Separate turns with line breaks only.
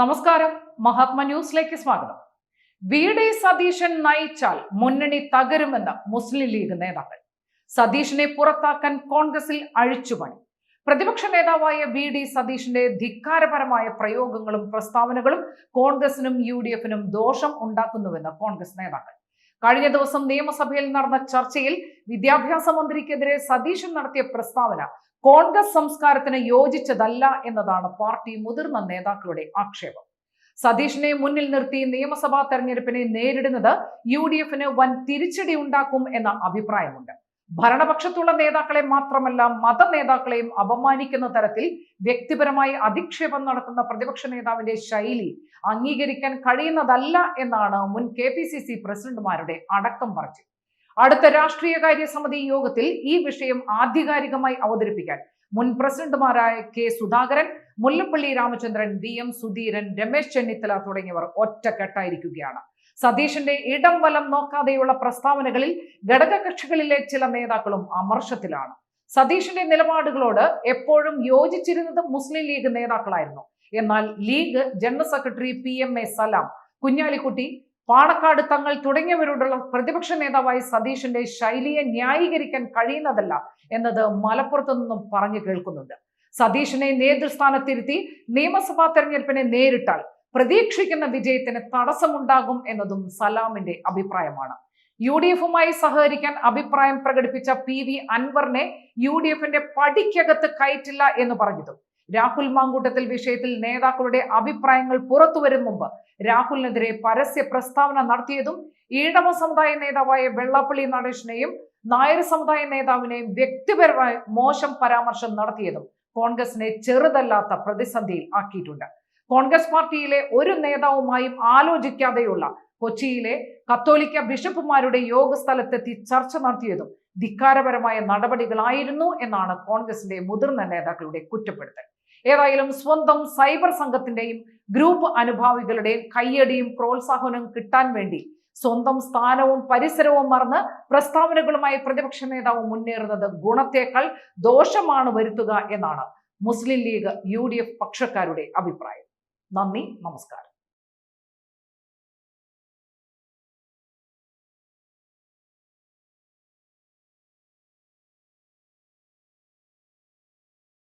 നമസ്കാരം. മഹാത്മ ന്യൂസിലേക്ക് സ്വാഗതം. വി ഡി സതീശൻ നയിച്ചാൽ മുന്നണി തകരുമെന്ന് മുസ്ലിം ലീഗ് നേതാക്കൾ. സതീഷിനെ പുറത്താക്കാൻ കോൺഗ്രസിൽ അഴിച്ചുപണി. പ്രതിപക്ഷ നേതാവായ വി ഡി സതീഷിന്റെ ധിക്കാരപരമായ പ്രയോഗങ്ങളും പ്രസ്താവനകളും കോൺഗ്രസിനും യു ഡി എഫിനും ദോഷം ഉണ്ടാക്കുന്നുവെന്ന് കോൺഗ്രസ് നേതാക്കൾ. കഴിഞ്ഞ ദിവസം നിയമസഭയിൽ നടന്ന ചർച്ചയിൽ വിദ്യാഭ്യാസ മന്ത്രിക്കെതിരെ സതീശൻ നടത്തിയ പ്രസ്താവന കോൺഗ്രസ് സംസ്കാരത്തിന് യോജിച്ചതല്ല എന്നതാണ് പാർട്ടി മുതിർന്ന നേതാക്കളുടെ ആക്ഷേപം. സതീഷിനെ മുന്നിൽ നിർത്തി നിയമസഭാ തെരഞ്ഞെടുപ്പിനെ നേരിടുന്നത് യു ഡി എഫിന് വൻ തിരിച്ചടി ഉണ്ടാക്കും എന്ന അഭിപ്രായമുണ്ട്. ഭരണപക്ഷത്തുള്ള നേതാക്കളെ മാത്രമല്ല മത നേതാക്കളെയും അപമാനിക്കുന്ന തരത്തിൽ വ്യക്തിപരമായി അധിക്ഷേപം നടത്തുന്ന പ്രതിപക്ഷ നേതാവിന്റെ ശൈലി അംഗീകരിക്കാൻ കഴിയുന്നതല്ല എന്നാണ് മുൻ കെ പി സി സി പ്രസിഡന്റുമാരുടെ അടക്കം പറച്ചിൽ അടുത്ത രാഷ്ട്രീയകാര്യ സമിതി യോഗത്തിൽ ഈ വിഷയം ആധികാരികമായി അവതരിപ്പിക്കാൻ മുൻ പ്രസിഡന്റുമാരായ K Sudhakaran Mullappally Ramachandran V M Sudheeran Ramesh Chennithala തുടങ്ങിയവർ ഒറ്റക്കെട്ടായിരിക്കുകയാണ്. സതീഷിന്റെ ഇടം വലം നോക്കാതെയുള്ള പ്രസ്താവനകളിൽ ഘടകകക്ഷികളിലെ ചില നേതാക്കളും അമർഷത്തിലാണ്. സതീഷിന്റെ നിലപാടുകളോട് എപ്പോഴും യോജിച്ചിരുന്നത് മുസ്ലിം ലീഗ് നേതാക്കളായിരുന്നു. എന്നാൽ League general secretary P M A Salam Kunhalikutty Panakkad Thangal തുടങ്ങിയവരോടുള്ള പ്രതിപക്ഷ നേതാവായി സതീഷിന്റെ ശൈലിയെ ന്യായീകരിക്കാൻ കഴിയുന്നതല്ല എന്നത് മലപ്പുറത്തു നിന്നും പറഞ്ഞു കേൾക്കുന്നുണ്ട്. സതീഷിനെ നേതൃസ്ഥാനത്തിരുത്തി നിയമസഭാ തെരഞ്ഞെടുപ്പിനെ നേരിട്ടാൽ പ്രതീക്ഷിക്കുന്ന വിജയത്തിന് തടസ്സമുണ്ടാകും എന്നതും സലാമിന്റെ അഭിപ്രായമാണ്. യു ഡി എഫുമായി സഹകരിക്കാൻ അഭിപ്രായം പ്രകടിപ്പിച്ച പി വി അൻവറിനെ യു ഡി എഫിന്റെ പടിക്കകത്ത് കയറ്റില്ല എന്ന് പറഞ്ഞതും. രാഹുൽ മാങ്കൂട്ടത്തിൽ വിഷയത്തിൽ നേതാക്കളുടെ അഭിപ്രായങ്ങൾ പുറത്തു വരും മുമ്പ് രാഹുലിനെതിരെ പരസ്യ പ്രസ്താവന നടത്തിയതും ഈഴവ സമുദായ നേതാവായ വെള്ളാപ്പള്ളി നടേശനെയും നായർ സമുദായ നേതാവിനെയും വ്യക്തിപരമായി മോശം പരാമർശം നടത്തിയതും കോൺഗ്രസിനെ ചെറുതല്ലാത്ത പ്രതിസന്ധിയിൽ ആക്കിയിട്ടുണ്ട്. കോൺഗ്രസ് പാർട്ടിയിലെ ഒരു നേതാവുമായും ആലോചിക്കാതെയുള്ള കൊച്ചിയിലെ കത്തോലിക്ക ബിഷപ്പുമാരുടെ യോഗസ്ഥലത്തെത്തി ചർച്ച നടത്തിയതും ധിക്കാരപരമായ നടപടികളായിരുന്നു എന്നാണ് കോൺഗ്രസിന്റെ മുതിർന്ന നേതാക്കളുടെ കുറ്റപ്പെടുത്തൽ. ഏതായാലും സ്വന്തം സൈബർ സംഘത്തിന്റെയും ഗ്രൂപ്പ് അനുഭാവികളുടെയും കയ്യടിയും പ്രോത്സാഹനവും കിട്ടാൻ വേണ്ടി സ്വന്തം സ്ഥാനവും പരിസരവും മറന്ന് പ്രസ്താവനകളുമായി പ്രതിപക്ഷ നേതാവ് മുന്നേറുന്നത് ഗുണത്തേക്കാൾ ദോഷമാണ് വരുത്തുക എന്നാണ് Muslim League U D F പക്ഷക്കാരുടെ അഭിപ്രായം. നന്ദി നമസ്കാരം.